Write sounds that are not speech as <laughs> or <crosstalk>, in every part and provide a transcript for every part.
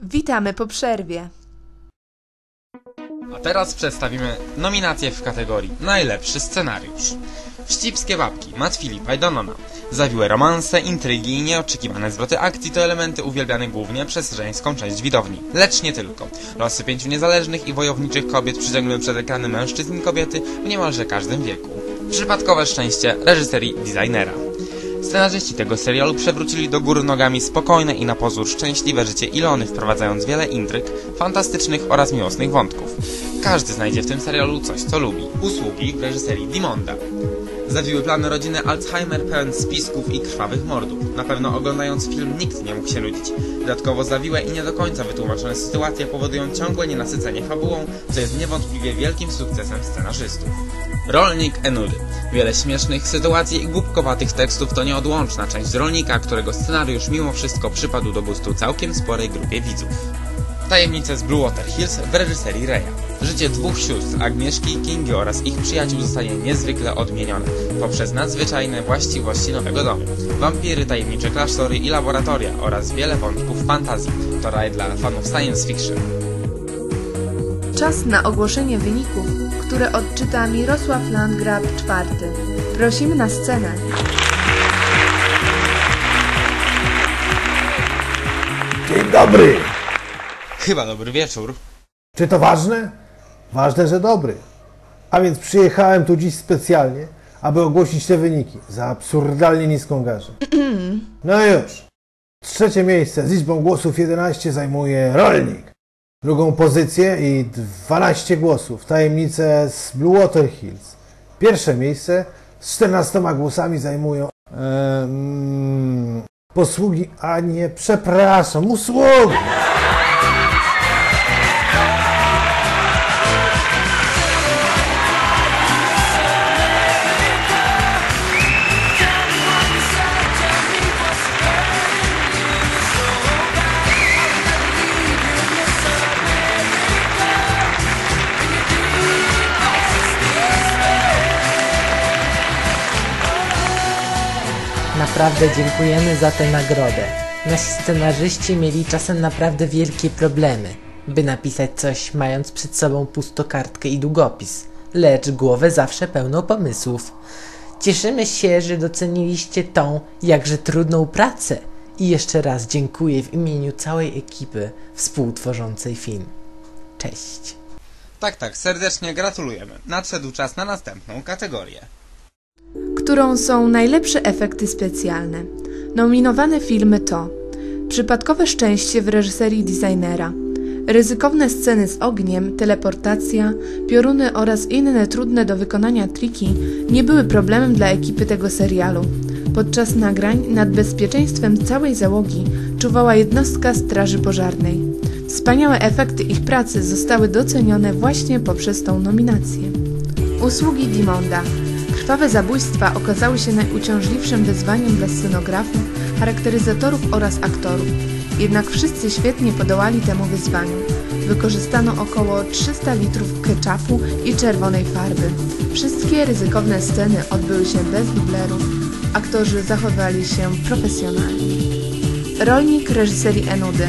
Witamy po przerwie. A teraz przedstawimy nominacje w kategorii Najlepszy scenariusz. Wścibskie babki, Matt Filipa i Donona. Zawiłe romanse, intrygi i nieoczekiwane zwroty akcji to elementy uwielbiane głównie przez żeńską część widowni. Lecz nie tylko. Losy pięciu niezależnych i wojowniczych kobiet przyciągnęły przed ekrany mężczyzn i kobiety w niemalże każdym wieku. Przypadkowe szczęście reżyserii designera. Scenarzyści tego serialu przewrócili do góry nogami spokojne i na pozór szczęśliwe życie Ilony, wprowadzając wiele intryg, fantastycznych oraz miłosnych wątków. Każdy znajdzie w tym serialu coś, co lubi. Usługi w reżyserii Dimonda. Zawiły plany rodziny Alzheimer pełen spisków i krwawych mordów. Na pewno oglądając film nikt nie mógł się nudzić. Dodatkowo zawiłe i nie do końca wytłumaczone sytuacje powodują ciągłe nienasycenie fabułą, co jest niewątpliwie wielkim sukcesem scenarzystów. Rolnik Enudy. Wiele śmiesznych sytuacji i głupkowatych tekstów to nieodłączna część rolnika, którego scenariusz mimo wszystko przypadł do gustu całkiem sporej grupie widzów. Tajemnice z Bluewater Hills w reżyserii Reya. Życie dwóch sióstr, Agnieszki i Kingi oraz ich przyjaciół zostanie niezwykle odmienione poprzez nadzwyczajne właściwości nowego domu. Wampiry, tajemnicze klasztory i laboratoria oraz wiele wątków fantazji. To raj dla fanów science fiction. Czas na ogłoszenie wyników, które odczyta Mirosław Landgrab IV. Prosimy na scenę. Dzień dobry! Chyba dobry wieczór. Czy to ważne? Ważne, że dobry. A więc przyjechałem tu dziś specjalnie, aby ogłosić te wyniki za absurdalnie niską garzę. No już. Trzecie miejsce z liczbą głosów 11 zajmuje Rolnik. Drugą pozycję i 12 głosów tajemnice z Bluewater Hills. Pierwsze miejsce z 14 głosami zajmują em, posługi, a nie, przepraszam, usługi. Naprawdę dziękujemy za tę nagrodę. Nasi scenarzyści mieli czasem naprawdę wielkie problemy, by napisać coś mając przed sobą pustokartkę i długopis, lecz głowę zawsze pełną pomysłów. Cieszymy się, że doceniliście tą jakże trudną pracę i jeszcze raz dziękuję w imieniu całej ekipy współtworzącej film. Cześć. Tak, tak, serdecznie gratulujemy. Nadszedł czas na następną kategorię. Którą są najlepsze efekty specjalne. Nominowane filmy to Przypadkowe szczęście w reżyserii designera, ryzykowne sceny z ogniem, teleportacja, pioruny oraz inne trudne do wykonania triki nie były problemem dla ekipy tego serialu. Podczas nagrań nad bezpieczeństwem całej załogi czuwała jednostka Straży Pożarnej. Wspaniałe efekty ich pracy zostały docenione właśnie poprzez tą nominację. Usługi Dimonda. Krwawe zabójstwa okazały się najuciążliwszym wyzwaniem dla scenografów, charakteryzatorów oraz aktorów. Jednak wszyscy świetnie podołali temu wyzwaniu. Wykorzystano około 300 litrów ketchupu i czerwonej farby. Wszystkie ryzykowne sceny odbyły się bez dublerów. Aktorzy zachowali się profesjonalnie. Rolnik reżyserii Enudy.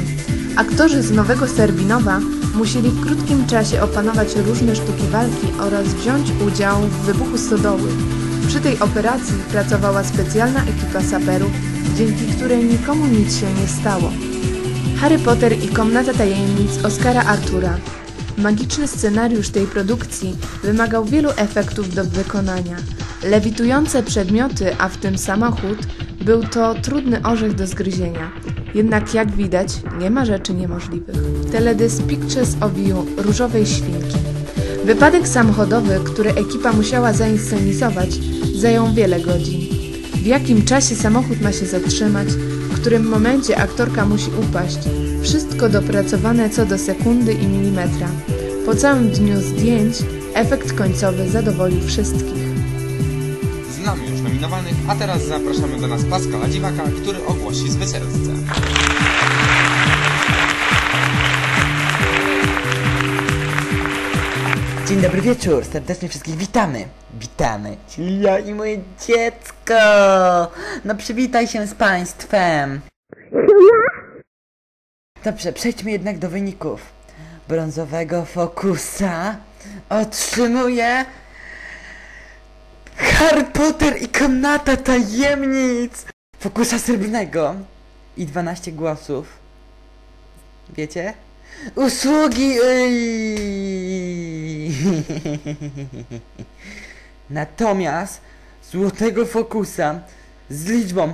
Aktorzy z Nowego Serbinowa musieli w krótkim czasie opanować różne sztuki walki oraz wziąć udział w wybuchu stodoły. Przy tej operacji pracowała specjalna ekipa saperów, dzięki której nikomu nic się nie stało. Harry Potter i Komnata Tajemnic Oscara Artura. Magiczny scenariusz tej produkcji wymagał wielu efektów do wykonania. Lewitujące przedmioty, a w tym samochód, był to trudny orzech do zgryzienia. Jednak jak widać, nie ma rzeczy niemożliwych. Teledysk Pictures of You Różowej Świnki. Wypadek samochodowy, który ekipa musiała zainscenizować, zajął wiele godzin. W jakim czasie samochód ma się zatrzymać, w którym momencie aktorka musi upaść. Wszystko dopracowane co do sekundy i milimetra. Po całym dniu zdjęć efekt końcowy zadowolił wszystkich. Znamy już nominowanych, a teraz zapraszamy do nas Pascala Dziwaka, który ogłosi zwycięzcę. Dzień dobry wieczór, serdecznie wszystkich witamy. Witamy, czyli ja i moje dziecko. No przywitaj się z państwem. Dobrze, przejdźmy jednak do wyników. Brązowego fokusa otrzymuje Harry Potter i Komnata Tajemnic! Fokusa srebrnego i 12 głosów. Wiecie? Usługi! <laughs> Natomiast złotego fokusa z liczbą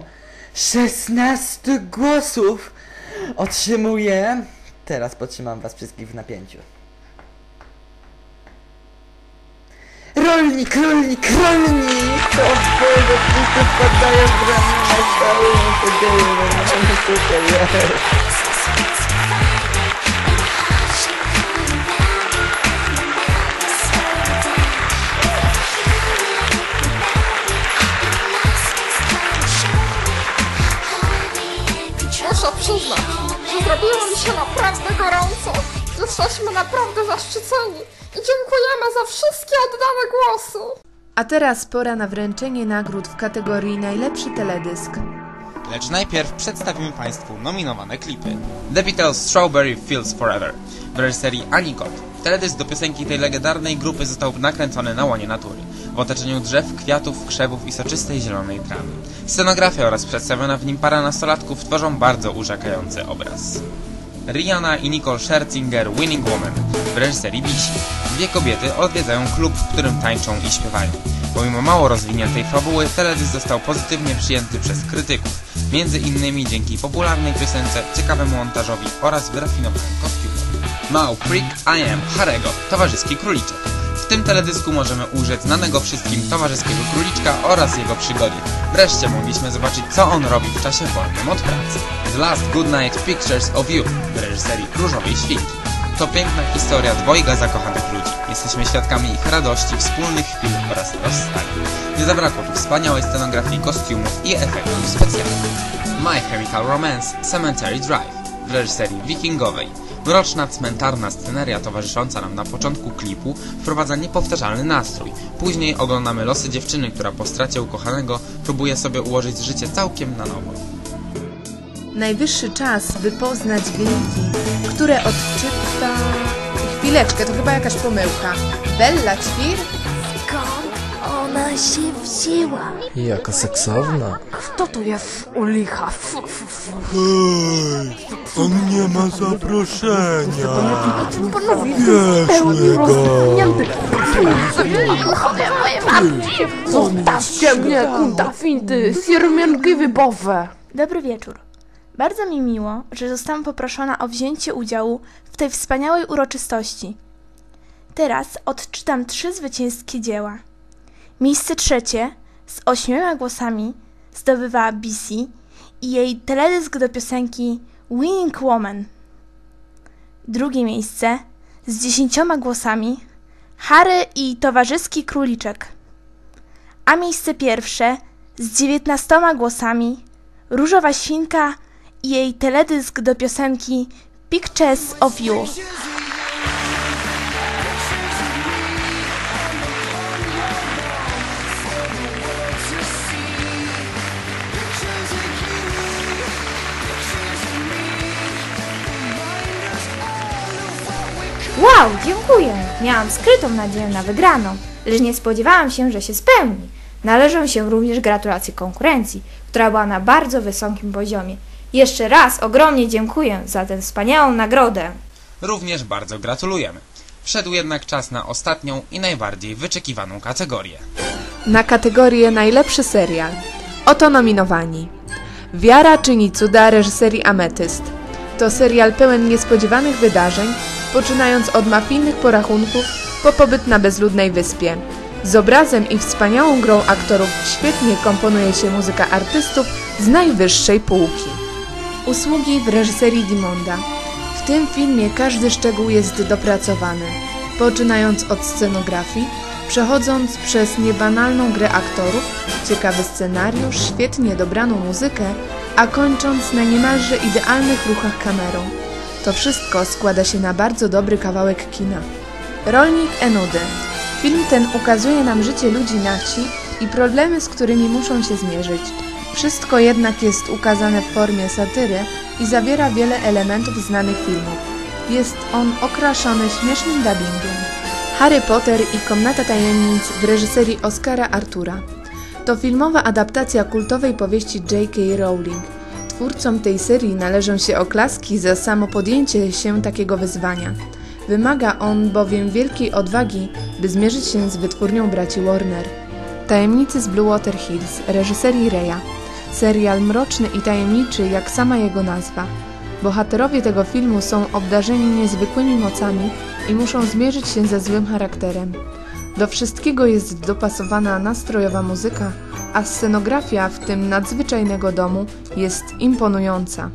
16 głosów otrzymuje. Teraz potrzymam was wszystkich w napięciu. Rolnik, rolnik, rolnik! To twojego wszyscy wpadają w ramiona cały tutaj jest. Muszę przyznać, że zrobiło mi się naprawdę gorąco. Jesteśmy naprawdę zaszczyceni i dziękujemy za wszystkie oddane głosy. A teraz pora na wręczenie nagród w kategorii Najlepszy teledysk. Lecz najpierw przedstawimy Państwu nominowane klipy. The Beatles Strawberry Fields Forever w reżyserii Anicot. Teledysk do piosenki tej legendarnej grupy został nakręcony na łonie natury, w otoczeniu drzew, kwiatów, krzewów i soczystej zielonej trawy. Scenografia oraz przedstawiona w nim para nastolatków tworzą bardzo urzekający obraz. Rihanna i Nicole Scherzinger Winning Woman w reżyserii Wisi. Dwie kobiety odwiedzają klub, w którym tańczą i śpiewają. Pomimo mało rozwiniętej fabuły, teledysk został pozytywnie przyjęty przez krytyków, między innymi dzięki popularnej piosence, ciekawemu montażowi oraz wyrafinowanym kostiumom. Mał I Am Harego, towarzyski króliczek. Tym teledysku możemy ujrzeć znanego wszystkim towarzyskiego króliczka oraz jego przygody. Wreszcie mogliśmy zobaczyć, co on robi w czasie wolnym od pracy. The Last Goodnight Pictures of You w reżyserii Różowej Świnki. To piękna historia dwojga zakochanych ludzi. Jesteśmy świadkami ich radości, wspólnych chwil oraz rozstania. Nie zabrakło tu wspaniałej scenografii, kostiumów i efektów specjalnych. My Chemical Romance Cemetery Drive w reżyserii wikingowej. Mroczna, cmentarna sceneria towarzysząca nam na początku klipu wprowadza niepowtarzalny nastrój. Później oglądamy losy dziewczyny, która po stracie ukochanego próbuje sobie ułożyć życie całkiem na nowo. Najwyższy czas, by poznać wyniki, które odczyta... Chwileczkę, to chyba jakaś pomyłka. Bella Ćwir? Ona się wzięła? Jaka seksowna. Kto to jest u licha? Fu, fu, fu. On nie ma zaproszenia. Panowie, Bierzmy go. Zostawcie mnie, kunta finty, siermianki wybowe. Dobry wieczór. Bardzo mi miło, że zostałam poproszona o wzięcie udziału w tej wspaniałej uroczystości. Teraz odczytam trzy zwycięskie dzieła. Miejsce trzecie z ośmioma głosami zdobywała BC i jej teledysk do piosenki Winning Woman. Drugie miejsce z dziesięcioma głosami Harry i towarzyski króliczek. A miejsce pierwsze z dziewiętnastoma głosami Różowa Świnka i jej teledysk do piosenki Pictures of You. Wow, dziękuję. Miałam skrytą nadzieję na wygraną, lecz nie spodziewałam się, że się spełni. Należą się również gratulacje konkurencji, która była na bardzo wysokim poziomie. Jeszcze raz ogromnie dziękuję za tę wspaniałą nagrodę. Również bardzo gratulujemy. Wszedł jednak czas na ostatnią i najbardziej wyczekiwaną kategorię. Na kategorię Najlepszy serial. Oto nominowani. Wiara czyni cuda reżyserii Ametyst. To serial pełen niespodziewanych wydarzeń, poczynając od mafijnych porachunków po pobyt na bezludnej wyspie. Z obrazem i wspaniałą grą aktorów świetnie komponuje się muzyka artystów z najwyższej półki. Usługi w reżyserii Dimonda. W tym filmie każdy szczegół jest dopracowany, poczynając od scenografii, przechodząc przez niebanalną grę aktorów, ciekawy scenariusz, świetnie dobraną muzykę, a kończąc na niemalże idealnych ruchach kamerą. To wszystko składa się na bardzo dobry kawałek kina. Rolnik Enudy. Film ten ukazuje nam życie ludzi na wsi i problemy, z którymi muszą się zmierzyć. Wszystko jednak jest ukazane w formie satyry i zawiera wiele elementów znanych filmów. Jest on okraszony śmiesznym dubbingiem. Harry Potter i Komnata Tajemnic w reżyserii Oscara Artura. To filmowa adaptacja kultowej powieści J.K. Rowling. Twórcom tej serii należą się oklaski za samo podjęcie się takiego wyzwania. Wymaga on bowiem wielkiej odwagi, by zmierzyć się z wytwórnią braci Warner. Tajemnicy z Bluewater Hills, reżyserii Reya. Serial mroczny i tajemniczy, jak sama jego nazwa. Bohaterowie tego filmu są obdarzeni niezwykłymi mocami i muszą zmierzyć się ze złym charakterem. Do wszystkiego jest dopasowana nastrojowa muzyka, a scenografia w tym nadzwyczajnego domu jest imponująca.